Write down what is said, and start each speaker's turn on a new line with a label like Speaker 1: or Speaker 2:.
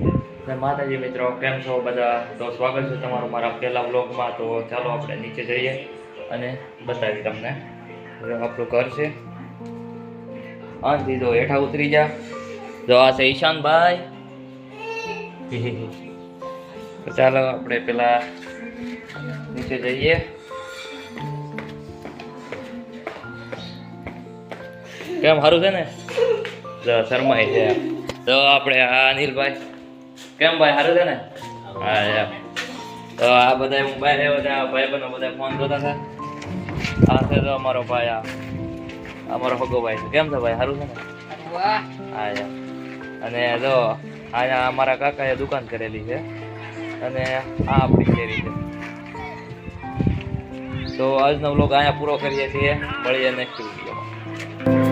Speaker 1: ને માતાજી મિત્રો, કેમ છો બધા? તો સ્વાગત છે તમારું મારા પહેલા બ્લોગમાં તો ચાલો આપણે નીચે જઈએ અને બતાવી તમને. આપણું ઘર છે. આથી જો હેઠા ઉતરી જા જો આ છે ઈશાનભાઈ. તો ચાલો આપણે પેલા નીચે જઈએ. કેમ, સારું છે ને? શર્માય છે. તો આપણે આ અનિલભાઈ. કેમ ભાઈ સારું છે ને? હા યાર. તો આ બધા હું બહાર આવ્યો ભાઈ બનો બધા ફોન જોતા હતા આ છે તો અમારો ભાઈ આ. અમારો હગો ભાઈ છે. કેમ છે ભાઈ સારું છે ને? હા યાર. અને જો અહીંયા અમારા કાકાએ દુકાન કરેલી છે. અને આ આપણી કેરી છે. તો આજનો વ્લોગ અહીંયા પૂરો કરીએ છીએ. મળીએ નેક્સ્ટ વીડિયો